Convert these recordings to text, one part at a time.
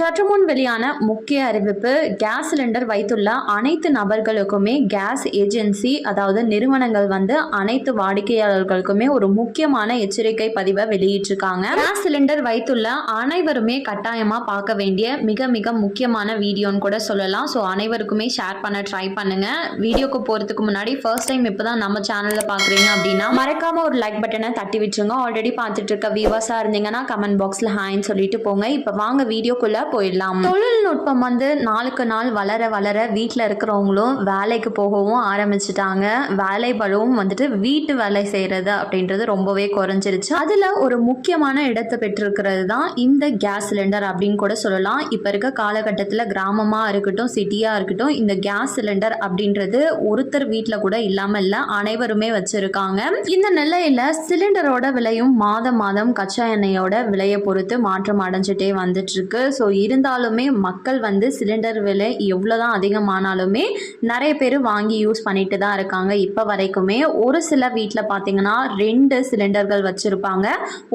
சற்று முன் வெளியான முக்கிய அறிவிப்பு கேஸ் சிலிண்டர் வைத்துள்ள அனைத்து நபர்களுக்குமே கேஸ் ஏஜென்சி அதாவது நிறுவனங்கள் வந்து அனைத்து வாடிக்கையாளர்களுக்குமே ஒரு முக்கியமான எச்சரிக்கை பதிவை வெளியிட்டிருக்காங்க. கேஸ் சிலிண்டர் வைத்துள்ள அனைவருமே கட்டாயமா பார்க்க வேண்டிய மிக மிக முக்கியமான வீடியோன்னு கூட சொல்லலாம். ஸோ அனைவருக்குமே ஷேர் பண்ண ட்ரை பண்ணுங்க. வீடியோக்கு போறதுக்கு முன்னாடி ஃபர்ஸ்ட் டைம் இப்போதான் நம்ம சேனல்ல பாக்குறீங்க அப்படின்னா மறக்காம ஒரு லைக் பட்டனை தட்டி விட்டுருங்க. ஆல்ரெடி பார்த்துட்டு இருக்க வியூவர்ஸா இருந்தீங்கன்னா கமெண்ட் பாக்ஸ்ல ஹாய்ன்னு சொல்லிட்டு போங்க. இப்போ வாங்க வீடியோக்குள்ள போயிடலாம். தொழில்நுட்பம் வந்து நாளுக்கு நாள் வளர வளர வீட்டில் இருக்கிறவங்களும் வேலைக்கு போகவும் ஆரம்பிச்சிட்டாங்க. வேலை பழுவும் வந்துட்டு வீட்டு வேலை செய்கிறது அப்படின்றது ரொம்பவே குறைஞ்சிருச்சு. அதில் ஒரு முக்கியமான இடத்தை பெற்றிருக்கிறது தான் இந்த கேஸ் சிலிண்டர் அப்படின்னு கூட சொல்லலாம். இப்போ இருக்க காலகட்டத்தில் கிராமமாக இருக்கட்டும் சிட்டியாக இருக்கட்டும் இந்த கேஸ் சிலிண்டர் அப்படின்றது ஒருத்தர் வீட்டில் கூட இல்லாமல் இல்லை அனைவருமே வச்சிருக்காங்க. இந்த நிலையில சிலிண்டரோட விலையும் மாதம் மாதம் கச்சா எண்ணெயோட விலையை பொறுத்து மாற்றம் அடைஞ்சிட்டே வந்துட்டு இருக்கு. ஸோ இருந்தாலுமே மக்கள் வந்து சிலிண்டர் விலை எவ்வளோதான் அதிகமானாலுமே நிறைய பேர் வாங்கி யூஸ் பண்ணிட்டு தான் இருக்காங்க. இப்போ வரைக்குமே ஒரு சில வீட்டில் பார்த்தீங்கன்னா ரெண்டு சிலிண்டர்கள் வச்சுருப்பாங்க.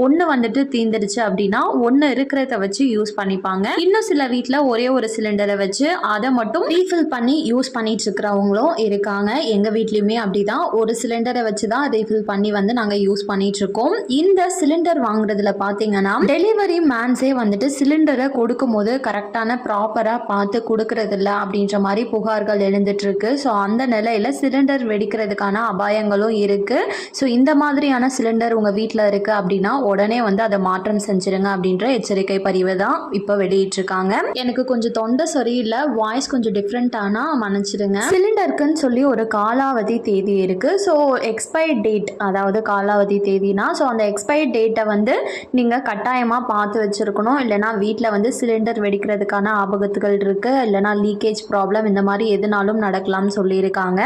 ஒன்று வந்துட்டு தீந்துருச்சு அப்படின்னா ஒன்று இருக்கிறத வச்சு யூஸ் பண்ணிப்பாங்க. இன்னும் சில வீட்டில் ஒரே ஒரு சிலிண்டரை வச்சு அதை மட்டும் ரீஃபில் பண்ணி யூஸ் பண்ணிட்டு இருக்கிறவங்களும் இருக்காங்க. எங்கள் வீட்லேயுமே அப்படிதான். ஒரு சிலிண்டரை வச்சு தான் ரீஃபில் பண்ணி வந்து நாங்கள் யூஸ் பண்ணிட்டு இருக்கோம் இந்த சிலிண்டர் வாங்குறதுல பார்த்தீங்கன்னா டெலிவரி மேன்ஸே வந்துட்டு சிலிண்டரை கொடுக்கும்போது கரெக்டான ப்ராப்பராக பார்த்து கொடுக்கறதில்ல அப்படின்ற மாதிரி புகார்கள் எழுந்துட்டுருக்கு. ஸோ அந்த நிலையில் சிலிண்டர் வெடிக்கிறதுக்கான அபாயங்களும் இருக்குது ஸோ இந்த மாதிரியான சிலிண்டர் உங்கள் வீட்டில் இருக்குது அப்படின்னா உடனே வந்து அதை மாற்றம் செஞ்சுருங்க அப்படின்ற எச்சரிக்கை பதிவு தான் இப்போ வெளியிட்டிருக்காங்க. எனக்கு கொஞ்சம் தொண்டை சரியில்லை வாய்ஸ் கொஞ்சம் டிஃப்ரெண்ட்டானா மன்னிச்சிடுங்க. சிலிண்டருக்குன்னு சொல்லி ஒரு காலாவதி தேதி இருக்குது ஸோ எக்ஸ்பைர்ட் டேட் அதாவது காலாவதி தேதினா ஸோ அந்த எக்ஸ்பைர்ட் டேட்டை வந்து நீங்கள் கட்டாயமாக பார்த்து வச்சுருக்கணும். இல்லைனா வீட்டில் வந்து சிலிண்டர் சிலிண்டர் வெடிக்கிறதுக்கான ஆபத்துகள் இருக்குது இல்லைனா லீக்கேஜ் ப்ராப்ளம் இந்த மாதிரி எதுனாலும் நடக்கலாம்னு சொல்லியிருக்காங்க.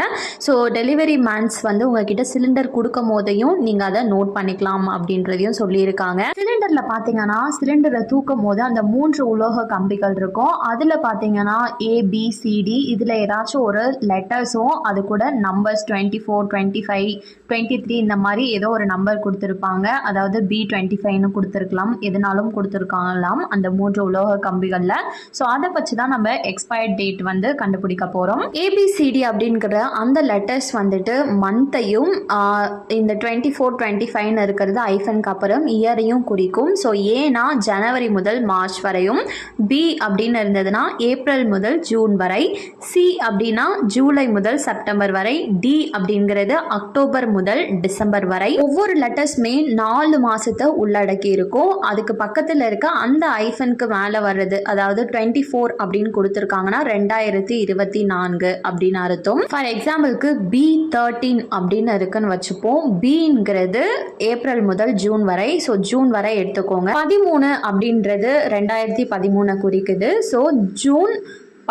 ஸோ டெலிவரி மேன்ஸ் வந்து உங்ககிட்ட சிலிண்டர் கொடுக்கும் போதையும் நீங்கள் அதை நோட் பண்ணிக்கலாம் அப்படின்றதையும் சொல்லியிருக்காங்க. சிலிண்டரில் பார்த்தீங்கன்னா சிலிண்டரை தூக்கும் போது அந்த மூன்று உலோக கம்பிகள் இருக்கும். அதில் பார்த்தீங்கன்னா ஏபிசிடி இதில் ஏதாச்சும் ஒரு லெட்டர்ஸும் அது கூட numbers twenty four twenty five twenty three இந்த மாதிரி ஏதோ ஒரு நம்பர் கொடுத்துருப்பாங்க. அதாவது பி டுவெண்ட்டி ஃபைவ்னு கொடுத்துருக்கலாம். எதுனாலும் கொடுத்துருக்காங்களாம் அந்த மூன்று உலோக கம்பிகளில். ஸோ அதை வச்சு தான் நம்ம எக்ஸ்பயர்ட் டேட் வந்து கண்டுபிடிக்க போகிறோம் ஏபிசிடி அப்படிங்கிற அந்த லெட்டர்ஸ் வந்துட்டு மந்த்தையும் இந்த டுவெண்ட்டி ஃபோர் டுவெண்ட்டி ஃபைவ்னு இருக்கிறது ஐஃபனுக்கு அப்புறம் இயரையும் குறிக்கும். ஸோ ஏன்னா ஜனவரி முதல் மார்ச் வரையும் பி அப்படின்னு இருந்ததுன்னா ஏப்ரல் முதல் ஜூன் வரை சி அப்படின்னா ஜூலை முதல் செப்டம்பர் வரை டி அப்படிங்கிறது அக்டோபர் முதல் டிசம்பர் வரை. ஒவ்வொரு லெட்டர்ஸுமே நாலு மாசத்தை உள்ளடக்கி இருக்கும். அதுக்கு பக்கத்தில் இருக்க அந்த ஐஃபனுக்கு மேலே வர்றது. அதாவது டுவெண்ட்டி ஃபோர் அப்படின்னு கொடுத்துருக்காங்கன்னா ரெண்டாயிரத்தி இருபத்தி நான்கு அப்படின்னு அர்த்தம். ஃபார் எக்ஸாம்பிளுக்கு பி தேர்ட்டீன் அப்படின்னு இருக்குன்னு வச்சுப்போம். பிங்கிறது ஏப்ரல் முதல் ஜூன் வரை. ஸோ ஜூன் வரை எடுத்துக்கோங்க. பதிமூணு அப்படின்றது ரெண்டாயிரத்தி பதிமூணை குறிக்குது. ஸோ ஜூன்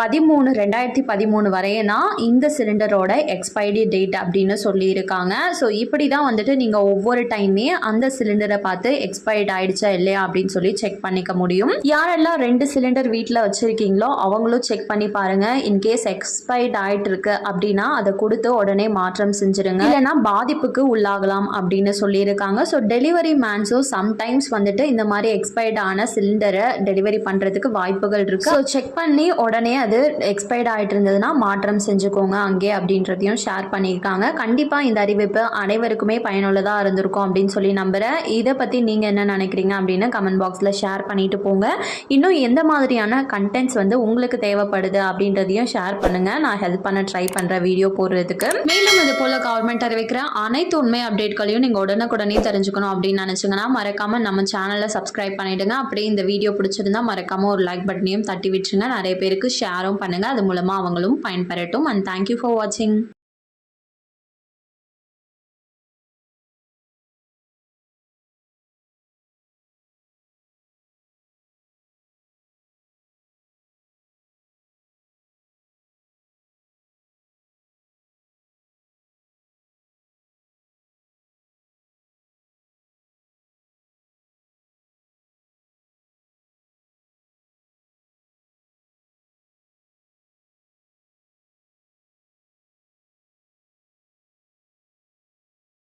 பதிமூணு ரெண்டாயிரத்தி பதிமூணு வரையனா இந்த சிலிண்டரோட எக்ஸ்பைரி டேட் அப்படின்னு சொல்லியிருக்காங்க. ஸோ இப்படி தான் வந்துட்டு நீங்கள் ஒவ்வொரு டைமே அந்த சிலிண்டரை பார்த்து எக்ஸ்பைர்ட் ஆயிடுச்சா இல்லையா அப்படின்னு சொல்லி செக் பண்ணிக்க முடியும். யாரெல்லாம் ரெண்டு சிலிண்டர் வீட்டில் வச்சுருக்கீங்களோ அவங்களும் செக் பண்ணி பாருங்க. இன்கேஸ் எக்ஸ்பைர்ட் ஆயிட்டு இருக்கு அப்படின்னா அதை கொடுத்து உடனே மாற்றம் செஞ்சுருங்க. இல்லைன்னா பாதிப்புக்கு உள்ளாகலாம் அப்படின்னு சொல்லியிருக்காங்க. ஸோ டெலிவரி மேன்ஸும் சம்டைம்ஸ் வந்துட்டு இந்த மாதிரி எக்ஸ்பைர்ட் ஆன சிலிண்டரை டெலிவரி பண்ணுறதுக்கு வாய்ப்புகள் இருக்கு. ஸோ செக் பண்ணி உடனே அது எக்ஸ்பைர்ட் ஆகிட்டு இருந்ததுன்னா மாற்றம் செஞ்சுக்கோங்க அங்கே அப்படின்றதையும் ஷேர் பண்ணியிருக்காங்க. கண்டிப்பாக இந்த அறிவிப்பு அனைவருக்குமே பயனுள்ளதாக இருந்திருக்கும் அப்படின்னு சொல்லி நம்புகிறேன் இதை பற்றி நீங்கள் என்ன நினைக்கிறீங்க அப்படின்னு கமெண்ட் பாக்ஸில் ஷேர் பண்ணிட்டு போங்க. இன்னும் எந்த மாதிரியான கண்டென்ட்ஸ் வந்து உங்களுக்கு தேவைப்படுது அப்படின்றதையும் ஷேர் பண்ணுங்கள் நான் ஹெல்ப் பண்ண ட்ரை பண்ணுறேன் வீடியோ போடுறதுக்கு. மேலும் இது போல் கவர்மெண்ட் அறிவிக்கிற அனைத்து உண்மை அப்டேட்களையும் நீங்கள் உடனுக்குடனே தெரிஞ்சுக்கணும் அப்படின்னு நினச்சிங்கன்னா மறக்காமல் நம்ம சேனலை சப்ஸ்கிரைப் பண்ணிவிடுங்க அப்படியே இந்த வீடியோ பிடிச்சிருந்தா மறக்காமல் ஒரு லைக் பட்டனையும் தட்டி விட்டுருங்க. நிறைய பேருக்கு ஷேர் ஷேரும் பண்ணுங்கள் அது மூலமாக அவங்களும் பயன்பெறட்டும். அண்ட் தேங்க்யூ ஃபார் வாட்சிங்